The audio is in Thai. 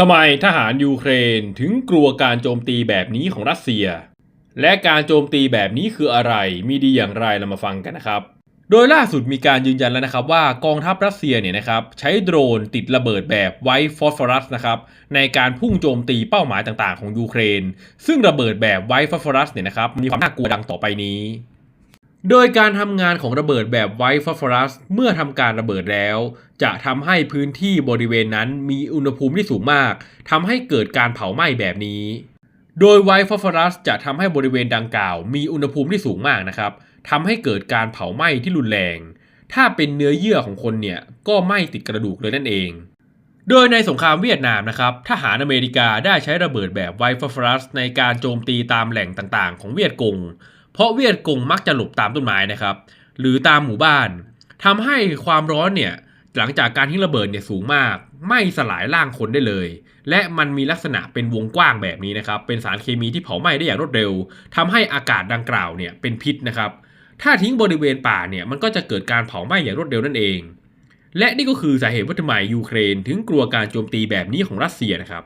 ทำไมทหารยูเครนถึงกลัวการโจมตีแบบนี้ของรัสเซีย และการโจมตีแบบนี้คืออะไร มีดีอย่างไรเรามาฟังกันนะครับ โดยล่าสุดมีการยืนยันแล้วนะครับว่ากองทัพรัสเซียเนี่ยนะครับใช้โดรนติดระเบิดแบบไวท์ฟอสฟอรัสนะครับในการพุ่งโจมตีเป้าหมายต่างๆของยูเครน ซึ่งระเบิดแบบไวท์ฟอสฟอรัสเนี่ยนะครับมีความน่ากลัวดังต่อไปนี้ โดยการทำงานของระเบิดแบบไวท์ฟอสฟอรัสเมื่อทำการระเบิดแล้ว จะทำให้พื้นที่บริเวณนั้นมีอุณหภูมิที่สูงมากทำให้เกิดการเผาไหม้แบบนี้ โดยไวท์ฟอสฟอรัสจะทำให้บริเวณดังกล่าว มีอุณหภูมิที่สูงมากนะครับทำให้เกิดการเผาไหม้ที่รุนแรง ถ้าเป็นเนื้อเยื่อของคนเนี่ยก็ไหม้ติดกระดูกเลยนั่นเอง โดยในสงครามเวียดนามนะครับทหารอเมริกาได้ใช้ระเบิดแบบไวท์ฟอสฟอรัสในการโจมตีตามแหล่งต่างๆ ของเวียดกง เพราะเวียดกงมักจะหลบตามต้นไม้นะครับ หรือตามหมู่บ้านทำให้ความร้อนเนี่ยหลังจากการทิ้งระเบิดเนี่ยสูงมาก ไม่สลายร่างคนได้เลย และมันมีลักษณะเป็นวงกว้างแบบนี้นะครับ เป็นสารเคมีที่เผาไหม้ได้อย่างรวดเร็วทำให้อากาศดังกล่าวเนี่ยเป็นพิษนะครับ ถ้าทิ้งบริเวณป่าเนี่ยมันก็จะเกิดการเผาไหม้อย่างรวดเร็วนั่นเอง และนี่ก็คือสาเหตุว่าทำไมยูเครนถึงกลัวการโจมตีแบบนี้ของรัสเซียนะครับ